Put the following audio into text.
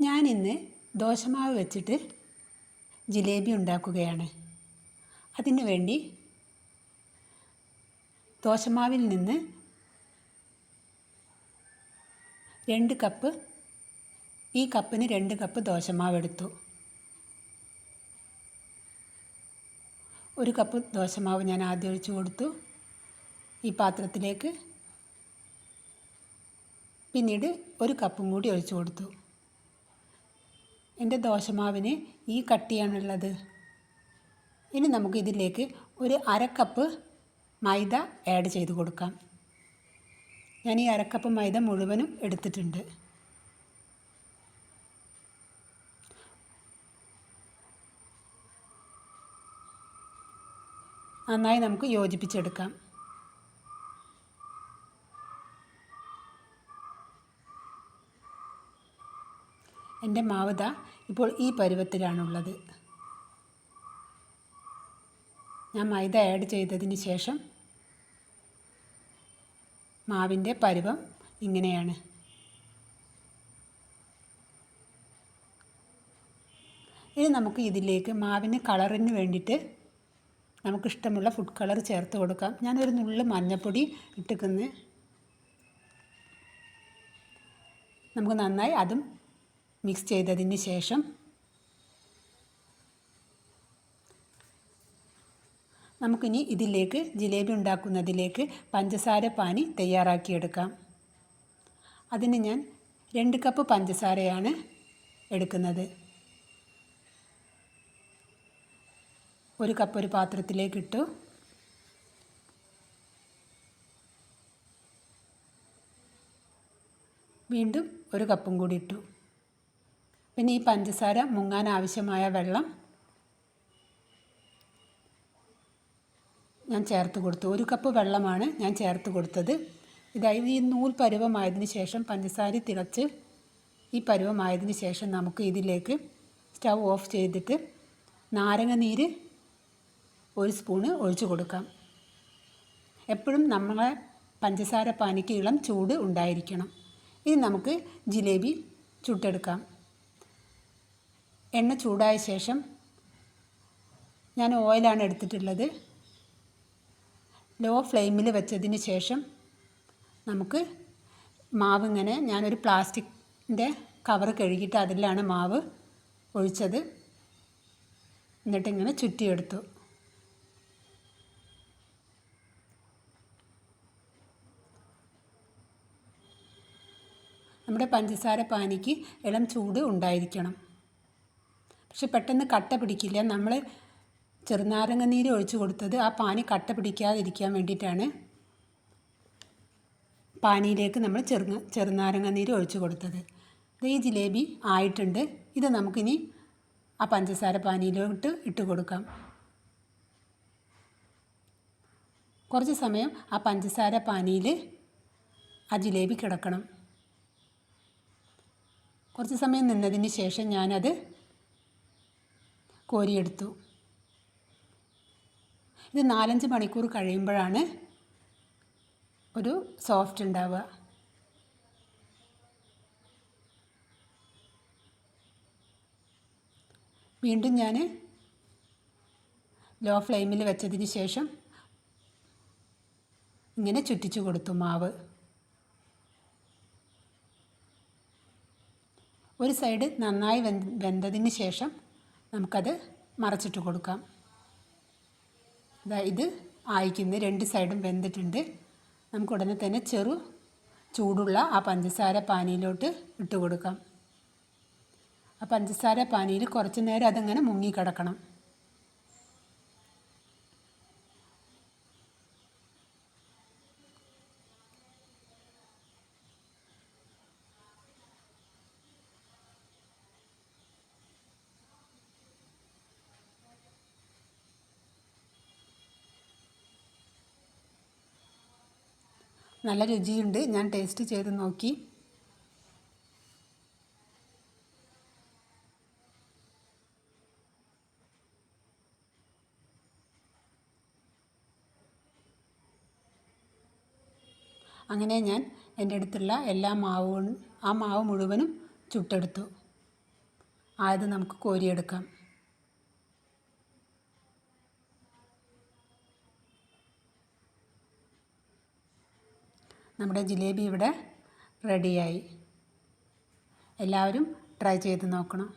ഞാനിന്ന് ദോശമാവ് വെച്ചിട്ട് ജിലേബി ഉണ്ടാക്കുകയാണ്. അതിനു വേണ്ടി ദോശമാവിൽ നിന്ന് രണ്ട് കപ്പ് ഈ കപ്പിന് രണ്ട് കപ്പ് ദോശമാവ് എടുത്തു. ഒരു കപ്പ് ദോശമാവ് ഞാൻ ആദ്യം ഒഴിച്ചു കൊടുത്തു. ഈ പാത്രത്തിലേക്ക് പിന്നീട് ഒരു കപ്പും കൂടി ഒഴിച്ചു കൊടുത്തു. എന്റെ ദോശമാവിന് ഈ കട്ടിയാണുള്ളത്. ഇനി നമുക്ക് ഇതിലേക്ക് ഒരു അര കപ്പ് മൈദ ആഡ് ചെയ്ത് കൊടുക്കാം. ഞാൻ ഈ അരക്കപ്പ് മൈദ മുഴുവനും എടുത്തിട്ടുണ്ട്. നന്നായി നമുക്ക് യോജിപ്പിച്ചെടുക്കാം. എന്റെ മാവത ഇപ്പോൾ ഈ പരുവത്തിലാണുള്ളത്. ഞാൻ മൈദ ആഡ് ചെയ്തതിന് ശേഷം മാവിന്റെ പരുവം ഇങ്ങനെയാണ്. ഇനി നമുക്ക് ഇതിലേക്ക് മാവിന് കളറിന് വേണ്ടിയിട്ട് നമുക്കിഷ്ടമുള്ള ഫുഡ് കളർ ചേർത്ത് കൊടുക്കാം. ഞാനൊരു നുള്ളു മഞ്ഞൾപ്പൊടി ഇട്ടിക്കുന്നു നമുക്ക് നന്നായി അതും മിക്സ് ചെയ്തതിന് ശേഷം നമുക്കിനി ഇതിലേക്ക് ജിലേബി ഉണ്ടാക്കുന്നതിലേക്ക് പഞ്ചസാര പാനി തയ്യാറാക്കിയെടുക്കാം. അതിന് ഞാൻ രണ്ട് കപ്പ് പഞ്ചസാരയാണ് എടുക്കുന്നത്. ഒരു കപ്പ് ഒരു പാത്രത്തിലേക്ക് ഇട്ടു. വീണ്ടും ഒരു കപ്പും കൂടി ഇട്ടു. പിന്നെ ഈ പഞ്ചസാര മുങ്ങാൻ ആവശ്യമായ വെള്ളം ഞാൻ ചേർത്ത് കൊടുത്തു. ഒരു കപ്പ് വെള്ളമാണ് ഞാൻ ചേർത്ത് കൊടുത്തത്. ഇതായത് ഈ നൂൽ പരുവമായതിന് ശേഷം പഞ്ചസാര തിളച്ച് ഈ പരുവമായതിന് ശേഷം നമുക്ക് ഇതിലേക്ക് സ്റ്റൗ ഓഫ് ചെയ്തിട്ട് നാരങ്ങ നീര് ഒരു സ്പൂണ് ഒഴിച്ചു കൊടുക്കാം. എപ്പോഴും നമ്മളെ പഞ്ചസാര പാനിക്ക് ഇളം ചൂട് ഉണ്ടായിരിക്കണം. ഇനി നമുക്ക് ജിലേബി ചുട്ടെടുക്കാം. എണ്ണ ചൂടായ ശേഷം ഞാൻ ഓയിലാണ് എടുത്തിട്ടുള്ളത്. ലോ ഫ്ലെയിമിൽ വെച്ചതിന് ശേഷം നമുക്ക് മാവ് ഇങ്ങനെ ഞാനൊരു പ്ലാസ്റ്റിക്കിന്റെ കവർ കഴുകിയിട്ട് അതിലാണ് മാവ് ഒഴിച്ചത്. എന്നിട്ട് ഇങ്ങനെ ചുറ്റിയെടുത്തു. നമ്മുടെ പഞ്ചസാര പാനിക്ക് ഇളം ചൂട് ഉണ്ടായിരിക്കണം. പക്ഷെ പെട്ടെന്ന് കട്ട പിടിക്കില്ല. നമ്മൾ ചെറുനാരങ്ങ നീര് ഒഴിച്ചു കൊടുത്തത് ആ പാനി കട്ട പിടിക്കാതിരിക്കാൻ വേണ്ടിയിട്ടാണ് പാനിയിലേക്ക് നമ്മൾ ചെറു ചെറുനാരങ്ങ നീര് ഒഴിച്ചു കൊടുത്തത്. ഈ ജിലേബി ആയിട്ടുണ്ട്. ഇത് നമുക്കിനി ആ പഞ്ചസാര പാനിയിലോട്ട് ഇട്ട് കൊടുക്കാം. കുറച്ച് സമയം ആ പഞ്ചസാര പാനിയിൽ ആ ജിലേബി കിടക്കണം. കുറച്ച് സമയം നിന്നതിന് ശേഷം ഞാനത് കോരിയെടുത്തു. ഇത് നാലഞ്ച് മണിക്കൂർ കഴിയുമ്പോഴാണ് ഒരു സോഫ്റ്റ് ഉണ്ടാവുക. വീണ്ടും ഞാൻ ലോ ഫ്ലെയിമിൽ വെച്ചതിന് ശേഷം ഇങ്ങനെ ചുറ്റിച്ചു കൊടുത്തു മാവ്. ഒരു സൈഡ് നന്നായി വെന്തതിന് ശേഷം നമുക്കത് മറച്ചിട്ട് കൊടുക്കാം. ഇത് ആയിക്കുന്ന രണ്ട് സൈഡും വെന്തിട്ടുണ്ട്. നമുക്ക് ഉടനെ തന്നെ ചെറു ചൂടുള്ള ആ പഞ്ചസാര പാനിയിലോട്ട് ഇട്ട് കൊടുക്കാം. ആ പഞ്ചസാര പാനിയിൽ കുറച്ച് നേരം അതങ്ങനെ മുങ്ങിക്കിടക്കണം നല്ല രുചിയുണ്ട്. ഞാൻ ടേസ്റ്റ് ചെയ്ത് നോക്കി. അങ്ങനെ ഞാൻ എന്റെ അടുത്തുള്ള എല്ലാ മാവും ആ മാവ് മുഴുവനും ചുട്ടെടുത്തു. ആയത് നമുക്ക് കോരിയെടുക്കാം. നമ്മുടെ ജിലേബി ഇവിടെ റെഡിയായി എല്ലാവരും ട്രൈ ചെയ്ത് നോക്കണം.